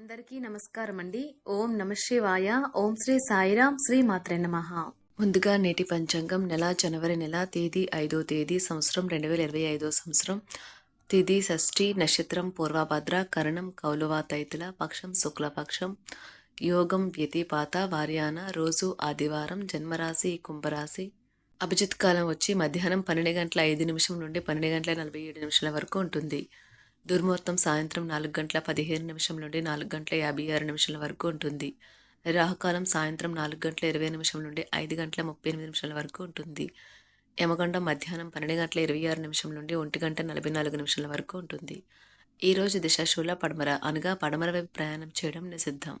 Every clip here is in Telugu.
అందరికీ నమస్కారం అండి ఓం నమ శివాయ. ఓం శ్రీ సాయిరాం. శ్రీ మాత్రే నమ. ముందుగా నేటి పంచాంగం నెల జనవరి నెల తేదీ ఐదో తేదీ సంవత్సరం రెండు వేల ఇరవై ఐదో సంవత్సరం. తిథి షష్ఠి నక్షత్రం పూర్వభద్ర కరణం కౌలువ తైతుల పక్షం శుక్లపక్షం. యోగం వ్యతిపాత వార్యాన రోజు ఆదివారం జన్మరాశి కుంభరాశి. అభిజిత్ కాలం వచ్చి మధ్యాహ్నం పన్నెండు గంటల ఐదు నిమిషం నుండి పన్నెండు గంటల నలభై ఏడు నిమిషాల వరకు ఉంటుంది. దుర్ముహూర్తం సాయంత్రం నాలుగు గంటల పదిహేను నిమిషం నుండి నాలుగు గంటల యాభై ఆరు నిమిషాల వరకు ఉంటుంది. రాహుకాలం సాయంత్రం నాలుగు గంటల ఇరవై నిమిషం నుండి ఐదు గంటల ముప్పై ఎనిమిది నిమిషాల వరకు ఉంటుంది. యమగండం మధ్యాహ్నం పన్నెండు గంటల ఇరవై ఆరు నిమిషం నుండి ఒంటి గంట నలభై నాలుగు నిమిషాల వరకు ఉంటుంది. ఈరోజు రోజు దిశాశూల పడమర అనగా పడమర వైపు ప్రయాణం చేయడం నిషిద్ధం.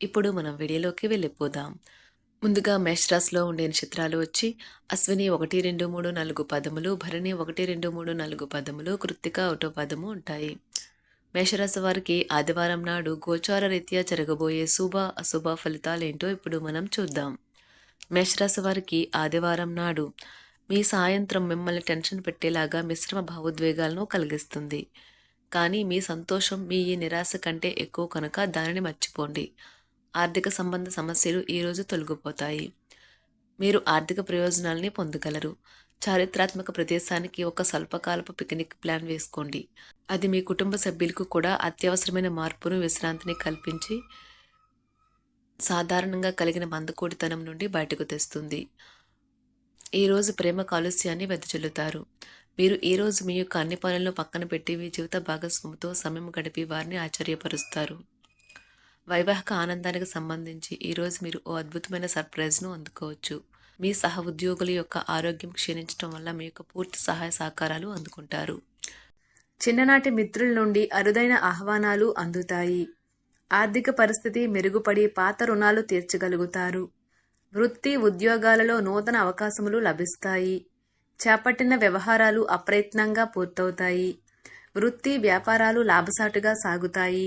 ఇప్పుడు మనం వీడియోలోకి వెళ్ళిపోదాం. ముందుగా మేషరాశిలో ఉండే నక్షత్రాలు వచ్చి అశ్విని ఒకటి రెండు మూడు నాలుగు పదములు భరణి ఒకటి రెండు మూడు నాలుగు పదములు కృత్తిక ఒకటో పదము ఉంటాయి. మేషరాశి వారికి ఆదివారం నాడు గోచార రీత్యా జరగబోయే శుభ అశుభ ఫలితాలేంటో ఇప్పుడు మనం చూద్దాం. మేషరాశి వారికి ఆదివారం నాడు మీ సాయంత్రం మిమ్మల్ని టెన్షన్ పెట్టేలాగా మిశ్రమ భావోద్వేగాలను కలిగిస్తుంది. కానీ మీ సంతోషం మీ ఈ నిరాశ కంటే ఎక్కువ కనుక దానిని మర్చిపోండి. ఆర్థిక సంబంధ సమస్యలు ఈరోజు తొలగిపోతాయి. మీరు ఆర్థిక ప్రయోజనాల్ని పొందగలరు. చారిత్రాత్మక ప్రదేశానికి ఒక స్వల్పకాలపు పిక్నిక్ ప్లాన్ వేసుకోండి. అది మీ కుటుంబ సభ్యులకు కూడా అత్యవసరమైన మార్పును విశ్రాంతిని కల్పించి సాధారణంగా కలిగిన మందకోడితనం నుండి బయటకు తెస్తుంది. ఈరోజు ప్రేమ కాలుష్యాన్ని వెదజల్లుతారు. మీరు ఈరోజు మీ యొక్క అన్ని పనులను పక్కన పెట్టి మీ జీవిత భాగస్వామితో సమయం గడిపి వారిని ఆశ్చర్యపరుస్తారు. వైవాహిక ఆనందానికి సంబంధించి ఈరోజు మీరు ఓ అద్భుతమైన సర్ప్రైజ్ను అందుకోవచ్చు. మీ సహ ఉద్యోగుల యొక్క ఆరోగ్యం క్షీణించడం వల్ల మీ యొక్క పూర్తి సహాయ సహకారాలు అందుకుంటారు. చిన్ననాటి మిత్రుల నుండి అరుదైన ఆహ్వానాలు అందుతాయి. ఆర్థిక పరిస్థితి మెరుగుపడి పాత రుణాలు తీర్చగలుగుతారు. వృత్తి ఉద్యోగాలలో నూతన అవకాశములు లభిస్తాయి. చేపట్టిన వ్యవహారాలు అప్రయత్నంగా పూర్తవుతాయి. వృత్తి వ్యాపారాలు లాభసాటుగా సాగుతాయి.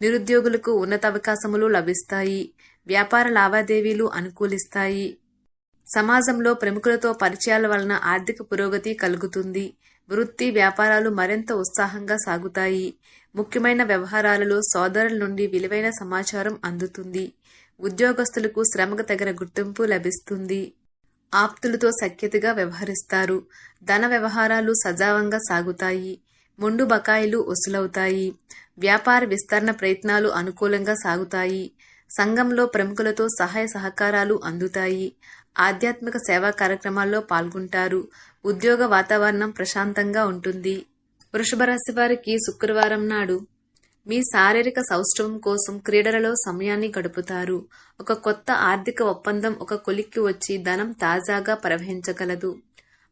నిరుద్యోగులకు ఉన్నత అవకాశములు లభిస్తాయి. వ్యాపార లావాదేవీలు అనుకూలిస్తాయి. సమాజంలో ప్రముఖులతో పరిచయాల వలన ఆర్థిక పురోగతి కలుగుతుంది. వృత్తి వ్యాపారాలు మరింత ఉత్సాహంగా సాగుతాయి. ముఖ్యమైన వ్యవహారాలలో సోదరుల నుండి విలువైన సమాచారం అందుతుంది. ఉద్యోగస్తులకు శ్రమకు తగిన గుర్తింపు లభిస్తుంది. ఆప్తులతో సఖ్యతగా వ్యవహరిస్తారు. ధన వ్యవహారాలు సజావంగా సాగుతాయి. మొండు బకాయిలు వసూలవుతాయి. వ్యాపార విస్తరణ ప్రయత్నాలు అనుకూలంగా సాగుతాయి. సంఘంలో ప్రముఖులతో సహాయ సహకారాలు అందుతాయి. ఆధ్యాత్మిక సేవా కార్యక్రమాల్లో పాల్గొంటారు. ఉద్యోగ వాతావరణం ప్రశాంతంగా ఉంటుంది. వృషభ రాశి వారికి శుక్రవారం నాడు మీ శారీరక సౌష్ఠవం కోసం క్రీడలలో సమయాన్ని గడుపుతారు. ఒక కొత్త ఆర్థిక ఒప్పందం ఒక కొలిక్కి వచ్చి ధనం తాజాగా ప్రవహించగలదు.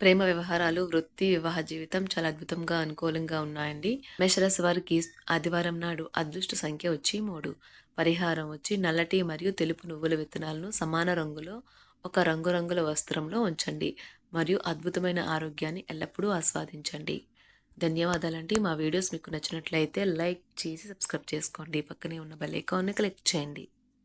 ప్రేమ వ్యవహారాలు వృత్తి వివాహ జీవితం చాలా అద్భుతంగా అనుకూలంగా ఉన్నాయండి. మేషరాశి వారికి ఆదివారం నాడు అదృష్ట సంఖ్య వచ్చి మూడు. పరిహారం వచ్చి నల్లటి మరియు తెలుపు నువ్వుల విత్తనాలను సమాన రంగులో ఒక రంగురంగుల వస్త్రంలో ఉంచండి. మరియు అద్భుతమైన ఆరోగ్యాన్ని ఎల్లప్పుడూ ఆస్వాదించండి. ధన్యవాదాలండి. మా వీడియోస్ మీకు నచ్చినట్లయితే లైక్ చేసి సబ్స్క్రైబ్ చేసుకోండి. పక్కనే ఉన్న బెల్ ఐకాన్ని క్లిక్ చేయండి.